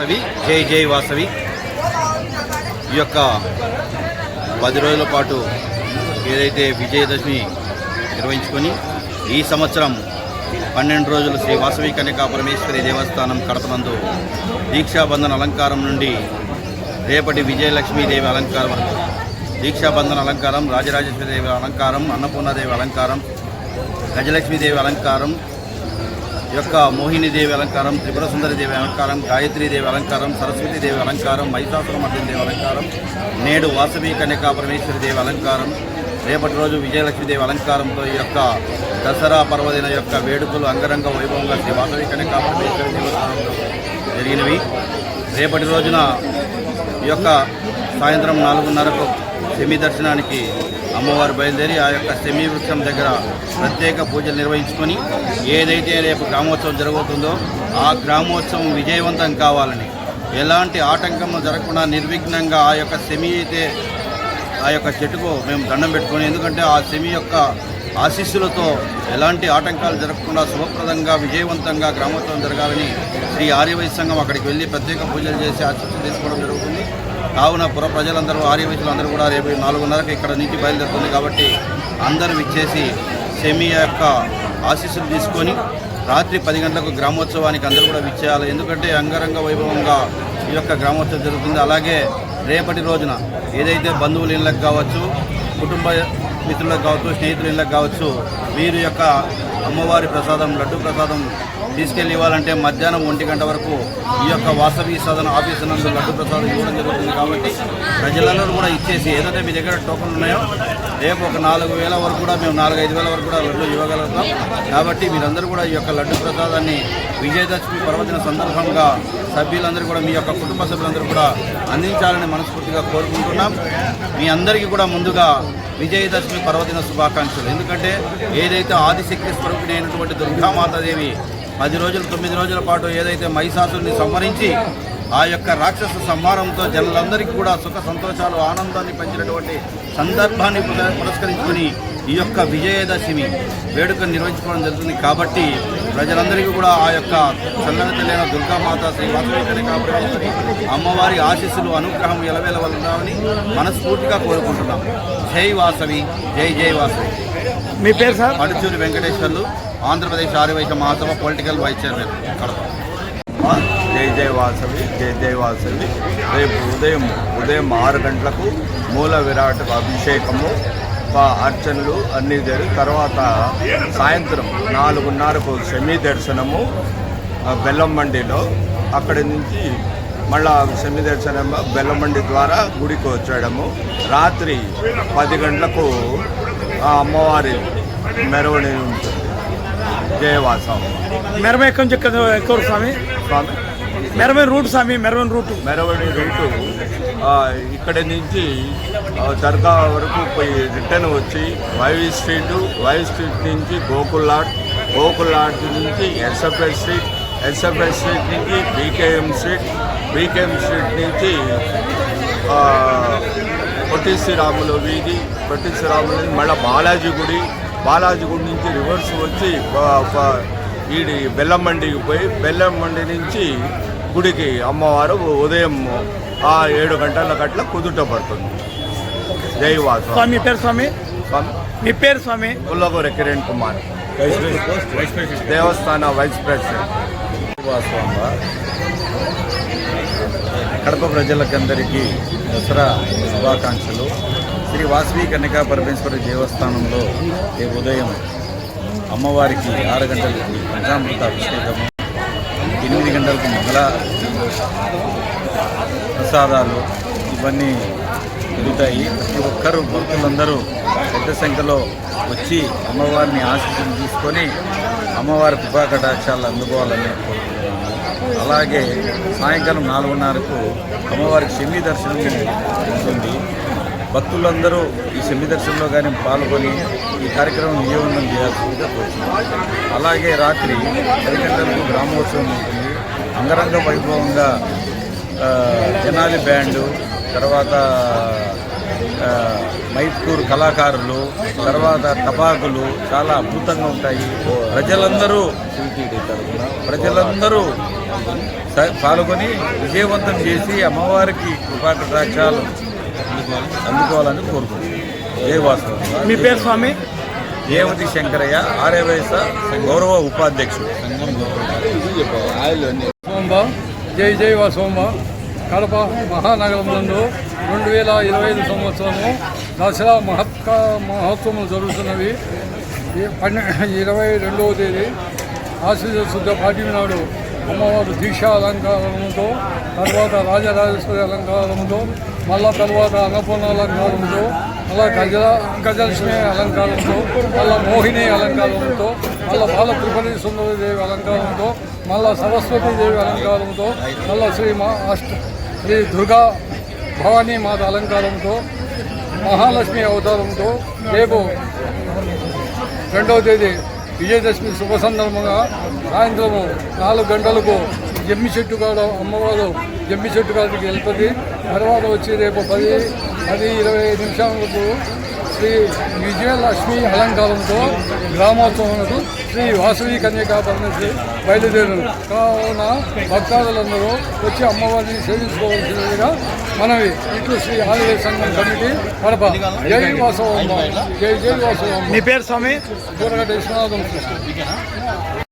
వాసవి జై జై వాసవి. ఈ యొక్క పది రోజుల పాటు ఏదైతే విజయదశమి నిర్వహించుకొని ఈ సంవత్సరం పన్నెండు రోజులు శ్రీ వాసవి కన్యకా పరమేశ్వరి దేవస్థానం కడపనందు దీక్షాబంధన అలంకారం నుండి రేపటి విజయలక్ష్మీదేవి అలంకారం వరకు దీక్షాబంధన అలంకారం రాజరాజేశ్వరి దేవి అలంకారం అన్నపూర్ణాదేవి అలంకారం గజలక్ష్మీదేవి అలంకారం యొక్క మోహినీదేవి అలంకారం త్రిపుర సుందరి దేవి అలంకారం గాయత్రీదేవి అలంకారం సరస్వతీదేవి అలంకారం మహిషాసురమర్దిని దేవి అలంకారం నేడు వాసవి కన్యకా పరమేశ్వరి దేవి అలంకారం రేపటి రోజు విజయలక్ష్మీదేవి అలంకారంతో ఈ యొక్క దసరా పర్వదిన యొక్క వేడుకలు అంగరంగ వైభవంగా శ్రీ వాసవి కన్యకా పరమేశ్వరి దేవస్థానంలో జరిగినవి. రేపటి రోజున ఈ యొక్క సాయంత్రం నాలుగున్నరకు సెమి దర్శనానికి అమ్మవారు బయలుదేరి ఆ యొక్క సెమి వృక్షం దగ్గర ప్రత్యేక పూజలు నిర్వహించుకొని ఏదైతే రేపు గ్రామోత్సవం జరగబోతుందో ఆ గ్రామోత్సవం విజయవంతం కావాలని ఎలాంటి ఆటంకం జరగకుండా నిర్విఘ్నంగా ఆ యొక్క సెమి అయితే ఆ యొక్క చెట్టుకు మేము దండం పెట్టుకొని ఎందుకంటే ఆ సెమి యొక్క ఆశీస్సులతో ఎలాంటి ఆటంకాలు జరగకుండా శుభప్రదంగా విజయవంతంగా గ్రామోత్సవం జరగాలని శ్రీ ఆర్యవైశ్య సంఘం అక్కడికి వెళ్ళి ప్రత్యేక పూజలు చేసి ఆశీస్సులు తీసుకోవడం జరుగుతుంది. కావున పుర ప్రజలందరూ ఆర్యవేశులు అందరూ కూడా రేపు నాలుగున్నరకు ఇక్కడ నుంచి బయలుదేరుతుంది కాబట్టి అందరూ ఇచ్చేసి సెమి యొక్క ఆశీస్సులు తీసుకొని రాత్రి పది గంటలకు గ్రామోత్సవానికి అందరూ కూడా విచ్చేయాలి. ఎందుకంటే అంగరంగ వైభవంగా ఈ యొక్క గ్రామోత్సవం జరుగుతుంది. అలాగే రేపటి రోజున ఏదైతే బంధువుల ఇళ్ళకి కావచ్చు కుటుంబ మిత్రులకు కావచ్చు స్నేహితుల ఇళ్ళకి కావచ్చు వీరి యొక్క అమ్మవారి ప్రసాదం లడ్డు ప్రసాదం తీసుకెళ్ళి ఇవ్వాలంటే మధ్యాహ్నం ఒంటి గంట వరకు ఈ యొక్క వాసవి సదన ఆఫీసు నందు లడ్డు ప్రసాదం ఇవ్వడం జరుగుతుంది కాబట్టి ప్రజలందరూ కూడా ఇచ్చేసి ఏదైతే మీ దగ్గర టోకన్లు ఉన్నాయో రేపు ఒక నాలుగు వేల వరకు కూడా మేము నాలుగు ఐదు వేల వరకు కూడా లడ్డు ఇవ్వగలుగుతాం. కాబట్టి మీరందరూ కూడా ఈ యొక్క లడ్డు ప్రసాదాన్ని విజయదశమి పర్వదిన సందర్భంగా సభ్యులందరూ కూడా మీ యొక్క కుటుంబ సభ్యులందరూ కూడా అందించాలని మనస్ఫూర్తిగా కోరుకుంటున్నాం. మీ అందరికీ కూడా ముందుగా విజయదశమి పర్వదిన శుభాకాంక్షలు. ఎందుకంటే ఏదైతే ఆదిశక్తి స్వరూపిణి అయినటువంటి దుర్గామాతాదేవి పది రోజులు తొమ్మిది రోజుల పాటు ఏదైతే మహిషాసుని సంహరించి ఆ యొక్క రాక్షస సంహారంతో జనులందరికీ కూడా సుఖ సంతోషాలు ఆనందాన్ని పంచినటువంటి సందర్భాన్ని పుర- పురస్కరించుకొని ఈ యొక్క విజయదశమి వేడుకను నిర్వహించుకోవడం జరుగుతుంది. కాబట్టి ప్రజలందరికీ కూడా ఆ యొక్క చల్లని తెలియన దుర్గామాత శ్రీ వాసవి కనకాపరమేశ్వరి అమ్మవారి ఆశీస్సులు అనుగ్రహం ఎలవేలవలనామని మనస్ఫూర్తిగా కోరుకుంటున్నాం. జై వాసవి జై జై వాసవి. మీ పేరు sir? Paduchuri Venkateswarlu. Andhra Pradesh Arya Vysya Mahasabha political vice chairman. Kadapa. జై జయ వాసవి జై జయ వాసవి. రేపు ఉదయం ఉదయం ఆరు గంటలకు మూల విరాట్ అభిషేకము అర్చనలు అన్నీ జరిగి తర్వాత సాయంత్రం నాలుగున్నరకు సెమీ దర్శనము బెల్లం మండిలో. అక్కడి నుంచి మళ్ళా సెమీ దర్శనం బెల్లమండి ద్వారా గుడికి వచ్చేయడము. రాత్రి పది గంటలకు అమ్మవారి మెరవని ఉంటుంది. జయవాసం మెరవ ఎక్కడి నుంచి స్వామి? స్వామి? రూట్ స్వామి మెరవ రూట్. మెరవడి రూటు. ఇక్కడి నుంచి దర్గా వరకు పోయి రిటర్న్ వచ్చి వైవి స్ట్రీట్ వైవి స్ట్రీట్ నుంచి గోకుల్లాట్ గోకుల్లాట్ నుంచి ఎస్ఎఫ్ఎస్ స్ట్రీట్ ఎస్ఎఫ్ఎస్ స్ట్రీట్ నుంచి బీకేఎం స్ట్రీట్ బీకేఎం స్ట్రీట్ నుంచి పొట్టి శ్రీరాములు వీధి పొట్టి శ్రీరాములు మళ్ళీ బాలాజీ గుడి బాలాజీ గుడి నుంచి రివర్స్ వచ్చి ఈడి బెల్లంమండికి పోయి బెల్లంమండి నుంచి గుడికి అమ్మవారు ఉదయం ఆ ఏడు గంటల గట్ల కుదుట పడుతుంది. జై వాసు. స్వామి పేరు స్వామి. మీ పేరు స్వామి? పుల్లగూర కిరణ్ కుమార్. దేవస్థాన వైస్ ప్రెసిడెంట్. కడప ప్రజలకందరికీ దసరా శుభాకాంక్షలు. శ్రీ వాసవి కన్యకా పరమేశ్వర దేవస్థానంలో రేపు ఉదయం అమ్మవారికి ఆరు గంటలకు పంచామృత అభిషేకము ఎనిమిది గంటలకు మంగళ ప్రసాదాలు ఇవన్నీ జరుగుతాయి. ప్రతి ఒక్కరూ భక్తులందరూ పెద్ద సంఖ్యలో వచ్చి అమ్మవారిని ఆశీస్సులు తీసుకొని అమ్మవారి కృపా కటాక్షాలు అందుకోవాలని కోరుకుంటున్నాము. అలాగే సాయంకాలం నాలుగున్నరకు అమ్మవారికి శమి దర్శనం ఉంటుంది భక్తులందరూ ఈ శమి దర్శనంలో కానీ పాల్గొని ఈ కార్యక్రమం విజయవంతం చేయాల్సిందిగా కోరుతున్నాం అలాగే రాత్రి పది గంటలకు గ్రామోత్సవం ఉంటుంది. అంగరంగ వైభవంగా జనాలి బ్యాండు తర్వాత మైపూర్ కళాకారులు తర్వాత టపాకులు చాలా అద్భుతంగా ఉంటాయి. ప్రజలందరూ ప్రజలందరూ పాల్గొని విజయవంతం చేసి అమ్మవారికి కృపాకటాక్షాలు అందుకోవాలని కోరుకుంటున్నాను వాస్తవం? మీ పేరు స్వామి? దేవతి శంకరయ్య ఆర్యవైస గౌరవ ఉపాధ్యక్షుడు. సోంబ జై జై సోంబ. కడప మహానగరం నందు రెండు వేల ఇరవై ఐదు సంవత్సరము దసరా మహత్క మహోత్సవం జరుగుతున్నవి. ఈ పన్నె ఇరవై రెండవ తేదీ ఆశ్వజ శుద్ధ పాఠ్యమి నాడు అమ్మవారు దీక్ష అలంకారముతో తర్వాత రాజరాజేశ్వరి అలంకారముతో మళ్ళా తర్వాత అన్నపూర్ణ అలంకారంతో మళ్ళా గజ గజలక్ష్మి అలంకారంతో మళ్ళా మోహిని అలంకారంతో మళ్ళా బాల త్రిపురి సుందరదేవి అలంకారంతో మళ్ళా సరస్వతి దేవి అలంకారంతో మళ్ళా శ్రీ మా అష్ట శ్రీ దుర్గా భవానీ మాత అలంకారంతో మహాలక్ష్మి అవతారంతో రేపు రెండవ తేదీ విజయదశమి శుభ సందర్భంగా సాయంత్రము నాలుగు గంటలకు జమ్మి చెట్టు కాడ అమ్మవారు జమ్మి చెట్టు కాడికి వెళ్తుంది. తర్వాత వచ్చి రేపు పది పది ఇరవై నిమిషాలకు శ్రీ విజయలక్ష్మి అలంకారంతో గ్రామోత్సవంకు శ్రీ వాసవి కన్యకా పరమేశ్వరి బయలుదేరు కావున భక్తాదులందరూ వచ్చి అమ్మవారిని సేవించుకోవాల్సినదిగా మనవి. ఇట్లు శ్రీ ఆలయ సంఘం కమిటీ కడప జై వాసవమ్మ. జై జై వాసవమ్మ. మీ పేరు స్వామి? కూరగడ్డ విశ్వనాథం.